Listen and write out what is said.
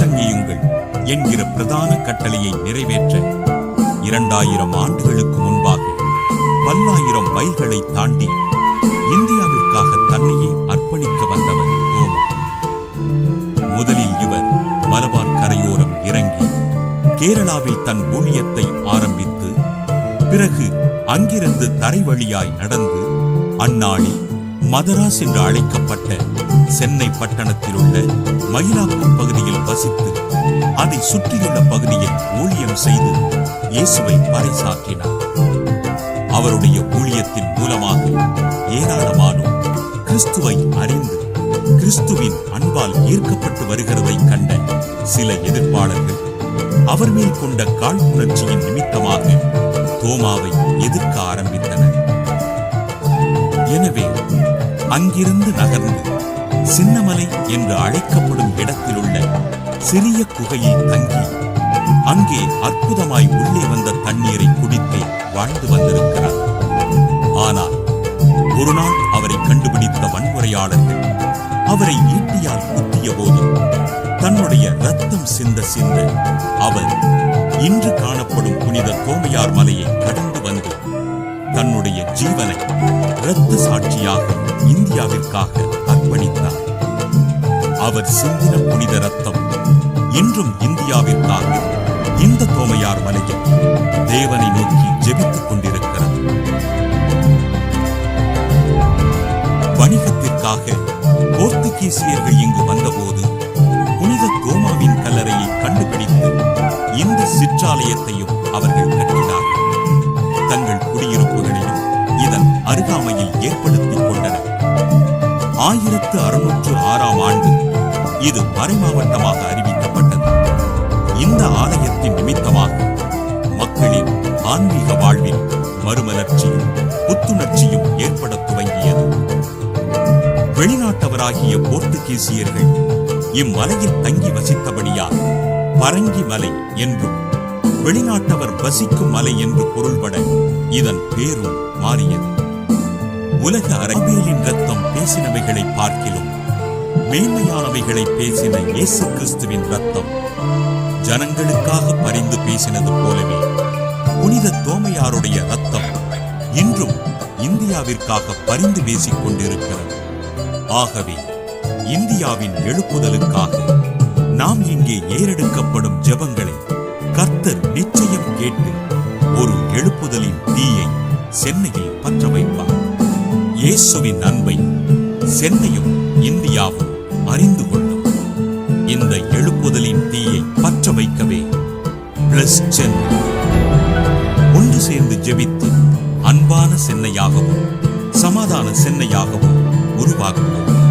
பிரசங்கியுங்கள் என்கிற பிரதான கட்டளையை நிறைவேற்ற இரண்டாயிரம் ஆண்டுகளுக்கு முன்பாக பல்லாயிரம் மைல்களை தாண்டி இந்தியாவிற்காக தன்னையே அர்ப்பணிக்க வந்தவர் ஓமா முதலில் இவர் மலபார் கரையோரம் இறங்கி கேரளாவில் தன் ஊழியத்தை ஆரம்பித்து பிறகு அங்கிருந்து தரை வழியாய் நடந்து அந்நாளில் மதராஸ் என்று அழைக்கப்பட்ட சென்னை பட்டணத்தில் உள்ள மயிலாப்பூர் பகுதியில் வசித்து அதை சுற்றியுள்ள பகுதியில் ஊழியம் செய்து இயேசுவை பறைசாற்றினார் அவருடைய ஊழியத்தின் மூலமாக ஏராளமானோர் கிறிஸ்துவை அறிந்து கிறிஸ்துவின் அன்பால் ஈர்க்கப்பட்டு வருகிறதை கண்ட சில எதிர்ப்பாளர்கள் அவர் மேல் கொண்ட காழ்ப்புணர்ச்சியின் நிமித்தமாக தோமாவை எதிர்க்க ஆரம்பித்தனர். எனவே அங்கிருந்து நகர்ந்து சின்னமலை என்று அழைக்கப்படும் இடத்திலுள்ள சிறிய குகையில் தங்கி அங்கே அற்புதமாய் உள்ளே வந்த தண்ணீரை குடித்து வாழ்ந்து வந்திருக்கிறார். ஆனால் ஒரு நாள் அவரை கண்டுபிடித்த வன்முறையாளர்கள் அவரை ஈட்டியால் குத்திய போது தன்னுடைய ரத்தம் சிந்த சிந்த அவர் இன்று காணப்படும் புனித தோமையார் மலையை கடந்து வந்து தன்னுடைய ஜீவனை இரத்த சாட்சியாக இந்தியாவிற்காக அர்ப்பணித்தார். அவர் சிந்தின புனித ரத்தம் இன்றும் இந்தியாவிற்காக இந்த தோமையார் மலையில் தேவனை நோக்கி ஜெபித்துக் கொண்டிருக்கிறது. வணிகத்திற்காக போர்த்துகீசியர்கள் இங்கு வந்தபோது புனித தோமாவின் கல்லறையை கண்டுபிடித்து இந்த சிற்றாலயத்தையும் அவர்கள் ஆயிரத்து அறுநூற்று ஆறாம் ஆண்டு இது மறைமாவட்டமாக அறிவிக்கப்பட்டது. இந்த ஆலயத்தின் நிமித்தமாக மக்களின் ஆன்மீக வாழ்வில் மறுமலர்ச்சியும் புத்துணர்ச்சியும் ஏற்பட துவங்கியது. வெளிநாட்டவராகிய போர்த்துகீசியர்கள் இம்மலையில் தங்கி வசித்தபடியால் பரங்கி மலை என்றும் வெளிநாட்டவர் வசிக்கும் மலை என்று பொருள்பட இதன் பேரும் மாறியது. உலக அரபியலின் ரத்தம் பேசினவைகளை பார்க்கிலும் மேன்மையானவைகளை பேசின இயேசு கிறிஸ்துவின் ரத்தம் ஜனங்களுக்காக பரிந்து பேசினது போலவே புனித தோமையாருடைய ரத்தம் இன்றும் இந்தியாவிற்காக பரிந்து பேசிக் கொண்டிருக்கிறது ஆகவே இந்தியாவின் எழுப்புதலுக்காக நாம் இங்கே ஏறெடுக்கப்படும் ஜெபங்களை கர்த்தர் நிச்சயம் கேட்டு இயேசுவின் அன்பை சென்னையும் இந்தியாவும் அறிந்து கொள்ளும். இந்த எழுப்புதலின் தீயை பற்ற வைக்கவே பிளஸ் சென்னை ஒன்று சேர்ந்து ஜெபித்து அன்பான சென்னையாகவும் சமாதான சென்னையாகவும் உருவாக்குவோம்.